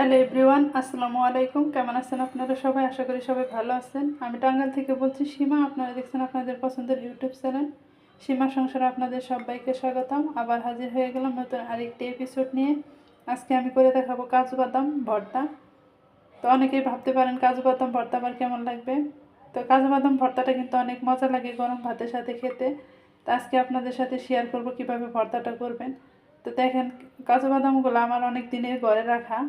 Hello everyone আসসালামু আলাইকুম। কেমন আছেন আপনারা সবাই? আশা করি সবাই ভালো আছেন। আমি টাঙ্গাইল থেকে বলছি সীমা। আপনারা দেখছেন আপনাদের পছন্দের ইউটিউব চ্যানেল। সীমা সংসারে আপনাদের সবাইকে স্বাগতম। আবার হাজির হয়ে গেলাম নতুন আরেকটি এপিসোড নিয়ে। আজকে আমি করে দেখাবো কাজু বাদাম ভর্তা। তো অনেকেই ভাবতে পারেন কাজু বাদাম ভর্তা আবার কেমন লাগবে? তো কাজু বাদাম ভর্তাটা কিন্তু অনেক মজা লাগে গরম ভাতের সাথে খেতে। তো আজকে আপনাদের সাথে শেয়ার করব কীভাবে ভর্তাটা করবেন। তো দেখেন কাজু বাদামগুলো আমার অনেক দিনের ঘরে রাখা।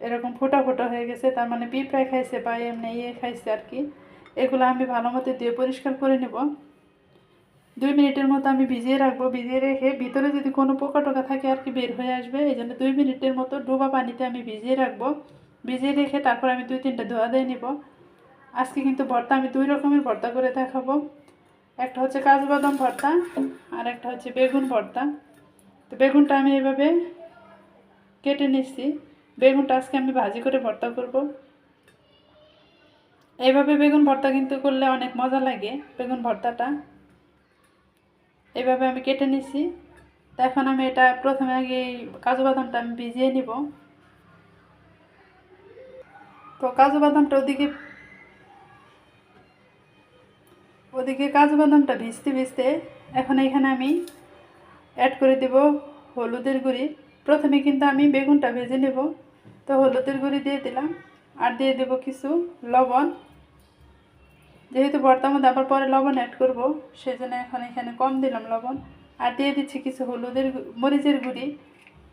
এরকম ফোটা ফোটা হয়ে গেছে, তার মানে পিঁপড়ায় খাইছে বা এমনি ইয়ে খাইছে আর কি। এগুলো আমি ভালো মতো দিয়ে পরিষ্কার করে নেব। দুই মিনিটের মতো আমি ভিজিয়ে রাখব। ভিজিয়ে রেখে ভিতরে যদি কোনো পোকা টোকা থাকে আর কি বের হয়ে আসবে, এই জন্য দুই মিনিটের মতো ডোবা পানিতে আমি ভিজিয়ে রাখব। ভিজিয়ে রেখে তারপর আমি দুই তিনটা ধোয়া দিয়ে নেব। আজকে কিন্তু ভর্তা আমি দুই রকমের ভর্তা করে দেখাবো। একটা হচ্ছে কাজু বাদাম ভর্তা আর একটা হচ্ছে বেগুন ভর্তা। তো বেগুনটা আমি এভাবে কেটে নিচ্ছি। বেগুনটা আজকে আমি ভাজি করে ভর্তা করব। এইভাবে বেগুন ভর্তা কিন্তু করলে অনেক মজা লাগে বেগুন ভর্তাটা। এইভাবে আমি কেটে নিছি। এখন আমি এটা প্রথমে আগে কাজু বাদামটা আমি ভিজিয়ে নিব। তো কাজু বাদামটা ওদিকে ওদিকে কাজু বাদামটা ভিজতে ভিজতে এখন এখানে আমি অ্যাড করে দেব হলুদের গুঁড়ি। প্রথমে কিন্তু আমি বেগুনটা ভেজে নেব। তো হলুদের গুঁড়ি দিয়ে দিলাম। আর দিয়ে দেব কিছু লবণ। যেহেতু ভর্তার মধ্যে আবার পরে লবণ অ্যাড করব, সেজন্য এখন এখানে কম দিলাম লবণ। আর দিয়ে দিচ্ছি কিছু হলুদের মরিচের গুঁড়ি।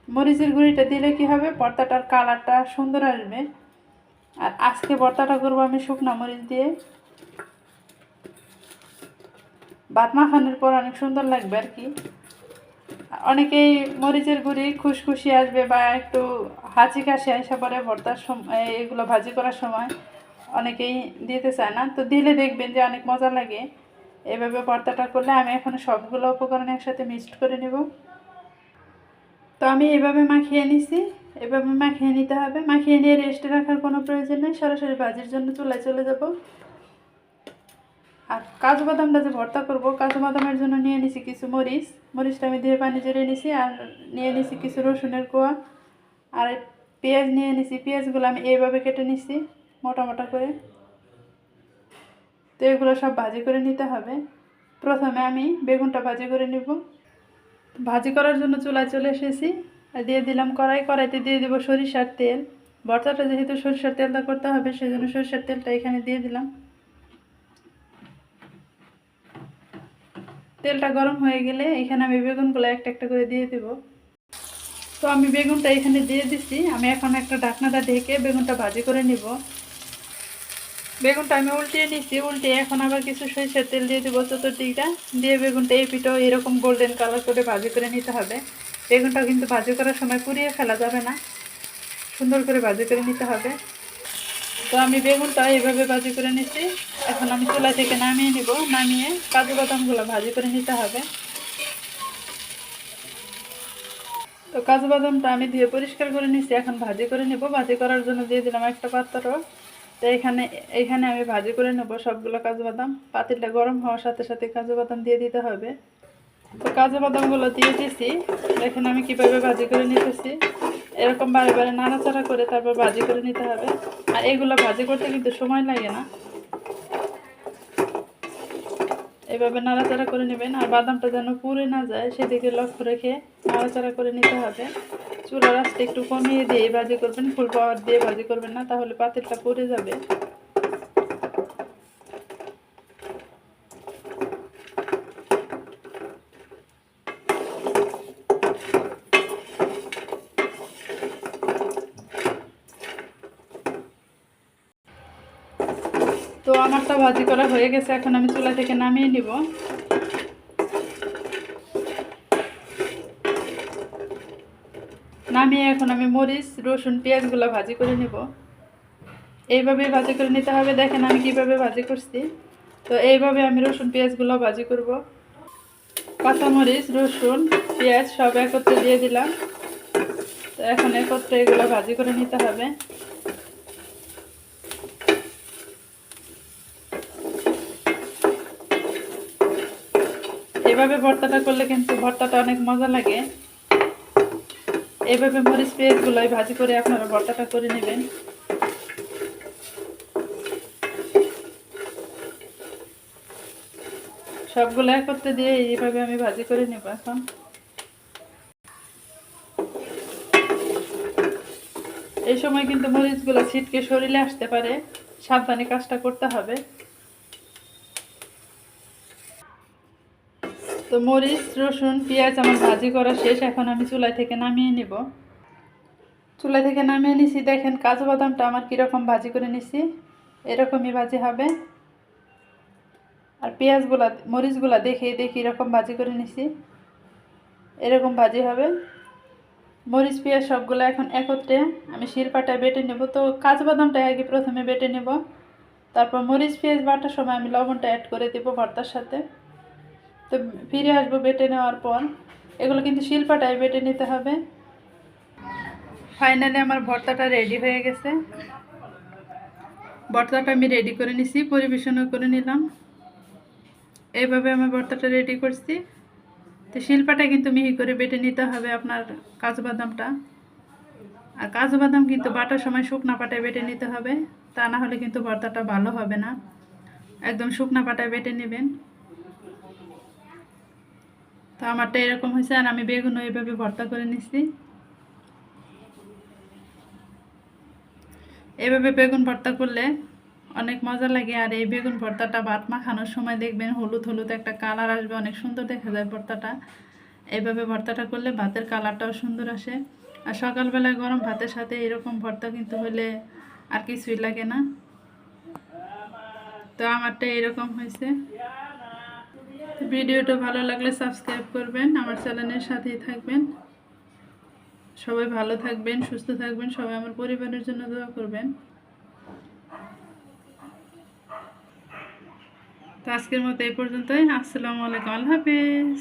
মরিচের গুঁড়িটা দিলে কি হবে? ভর্তাটার কালারটা সুন্দর আসবে। আর আজকে ভর্তাটা করব আমি শুকনা মরিচ দিয়ে। ভাত মাখানোর পর অনেক সুন্দর লাগবে আর কি। অনেকেই মরিচের গুঁড়ি খুশখুশি আসবে বা একটু হাঁচি কাশি আসা পরে ভর্তার সময় এগুলো ভাজি করার সময় অনেকেই দিতে চায় না। তো দিলে দেখবেন যে অনেক মজা লাগে। এভাবে ভর্তাটা করলে আমি এখন সবগুলো উপকরণ একসাথে মিক্সড করে নেব। তো আমি এভাবে মাখিয়ে নিছি। এভাবে মাখিয়ে নিতে হবে। মাখিয়ে নিয়ে রেস্টে রাখার কোনো প্রয়োজন নেই। সরাসরি ভাজির জন্য চুলায় চলে যাব। আর কাজু বাদামটা যে ভর্তা করব, কাজু বাদামের জন্য নিয়ে নিছি কিছু মরিচ। মরিচটা আমি দিয়ে পানি জড়িয়ে নিছি আর নিয়ে নিছি কিছু রসুনের কোয়া। আর পেঁয়াজ নিয়ে নিছি, পেঁয়াজগুলো আমি এইভাবে কেটে নিছি, মোটা মোটা করে। তো এগুলো সব ভাজি করে নিতে হবে। প্রথমে আমি বেগুনটা ভাজি করে নিব। ভাজি করার জন্য চুলায় চলে এসেছি। আর দিয়ে দিলাম কড়াই, কড়াইতে দিয়ে দেবো সরিষার তেল। ভর্তাটা যেহেতু সরিষার তেলটা করতে হবে সেই জন্য সরিষার তেলটা এখানে দিয়ে দিলাম। তেলটা গরম হয়ে গেলে এখানে আমি বেগুনগুলো একটা একটা করে দিয়ে দেব। তো আমি বেগুনটা এখানে দিয়ে দিছি। আমি এখন একটা ঢাকনাটা ঢেকে বেগুনটা ভাজি করে নিব। বেগুনটা আমি উল্টিয়ে নিচ্ছি উল্টিয়ে এখন আবার কিছু সরিষার তেল দিয়ে দেবো চতুর্দিকটা। দিয়ে বেগুনটা এই পিঠো এরকম গোল্ডেন কালার করে ভাজি করে নিতে হবে। বেগুনটা কিন্তু ভাজি করার সময় পুড়িয়ে ফেলা যাবে না। সুন্দর করে ভাজি করে নিতে হবে। তো আমি বেগুনটা এইভাবে ভাজি করে নিচ্ছি। এখন আমি চুলা থেকে নামিয়ে নিব। নামিয়ে কাজু বাদামগুলো ভাজি করে নিতে হবে। তো কাজু বাদামটা আমি ধুয়ে পরিষ্কার করে নিচ্ছি। এখন ভাজি করে নেব। ভাজি করার জন্য দিয়ে দিলাম একটা পাত্র। তো এখানে এখানে আমি ভাজি করে নেব সবগুলো কাজু বাদাম। পাতিলটা গরম হওয়ার সাথে সাথে কাজু বাদাম দিয়ে দিতে হবে। তো কাজু বাদামগুলো দিয়ে দিয়েছি দেখেন আমি কীভাবে ভাজি করে নিতেছি। এরকম বারে বারে নাড়াচাড়া করে তারপর ভাজি করে নিতে হবে। আর এগুলো ভাজি করতে কিন্তু সময় লাগে না। এভাবে নাড়াচাড়া করে নেবেন আর বাদামটা যেন পুড়ে না যায়, সেদিকে লক্ষ্য রেখে নাড়াচাড়া করে নিতে হবে। চুলার আঁচটা একটু কমিয়ে দিয়ে ভাজি করবেন, ফুল পাওয়ার দিয়ে ভাজি করবেন না, তাহলে পাতিলটা পুড়ে যাবে। তো আমারটা ভাজি করা হয়ে গেছে, এখন আমি চুলা থেকে নামিয়ে নিব। নামিয়ে এখন আমি মরিচ, রসুন, পেঁয়াজগুলো ভাজি করে নেব। এইভাবে ভাজি করে নিতে হবে, দেখেন আমি কীভাবে ভাজি করছি। তো এইভাবে আমি রসুন, পেঁয়াজগুলো ভাজি করব। কাঁচামরিচ, রসুন, পেঁয়াজ সব একত্রে দিয়ে দিলাম। তো এখন একত্রে এগুলো ভাজি করে নিতে হবে। এভাবে ভর্তাটা করলে কিন্তু ভর্তাটা অনেক মজা লাগে। এইভাবে মরিচ পেঁয়াজগুলোই ভাজি করে আপনারা ভর্তাটা করে নেবেন। সবগুলো একত্রে দিয়ে এইভাবে আমি ভাজি করে নেব এখন। এই সময় কিন্তু মরিচগুলো ছিটকে শরীরে আসতে পারে। সাবধানে কাজটা করতে হবে। তো মরিচ, রসুন, পেঁয়াজ আমার ভাজি করা শেষ, এখন আমি চুলাই থেকে নামিয়ে নিব। চুলাই থেকে নামিয়ে নিছি, দেখেন কাজু বাদামটা আমার কীরকম ভাজি করে নিছি, এরকমই ভাজি হবে। আর পেঁয়াজগুলা, মরিচগুলা দেখে দেখি এরকম ভাজি করে নিছি, এরকম ভাজি হবে। মরিচ, পেঁয়াজ সবগুলো এখন একত্রে আমি শিলপাটায় বেটে নেব। তো কাজু বাদামটা আগে প্রথমে বেটে নেব, তারপর মরিচ, পেঁয়াজ বাটার সময় আমি লবণটা অ্যাড করে দেবো ভর্তার সাথে। তো ফিরে আসব বেটে নেওয়ার পর। এগুলো কিন্তু শিলপাটায় বেটে নিতে হবে। ফাইনালি আমার ভর্তাটা রেডি হয়ে গেছে। ভর্তাটা আমি রেডি করে নিছি, পরিবেশনও করে নিলাম। এইভাবে আমার ভর্তাটা রেডি করছি। তো শিল্পাটা কিন্তু মিহি করে বেটে নিতে হবে আপনার কাজু বাদামটা আর কাজু বাদাম কিন্তু বাটার সময় শুকনা পাটায় বেটে নিতে হবে। তা না হলে কিন্তু ভর্তাটা ভালো হবে না। একদম শুকনা পাটায় বেটে নেবেন। তো আমারটা এরকম হয়েছে আর আমি বেগুনও এইভাবে ভর্তা করে নিচ্ছি এভাবে বেগুন ভর্তা করলে অনেক মজা লাগে আর এই বেগুন ভর্তাটা ভাত মাখানোর সময় দেখবেন হলুদ হলুদ একটা কালার আসবে, অনেক সুন্দর দেখা যায় ভর্তাটা। এইভাবে ভর্তাটা করলে ভাতের কালারটাও সুন্দর আসে। আর সকালবেলায় গরম ভাতের সাথে এরকম ভর্তা কিন্তু হলে আর কিছুই লাগে না। তো আমারটা এরকম হয়েছে। ভিডিওটা ভালো লাগলে সাবস্ক্রাইব করবেন, আমার চ্যানেলের সাথেই থাকবেন। সবাই ভালো থাকবেন, সুস্থ থাকবেন, সবাই আমার পরিবারের জন্য দোয়া করবেন। তো আজকের মতো এই পর্যন্তই, আসসালামু আলাইকুম, আল্লাহ হাফেজ।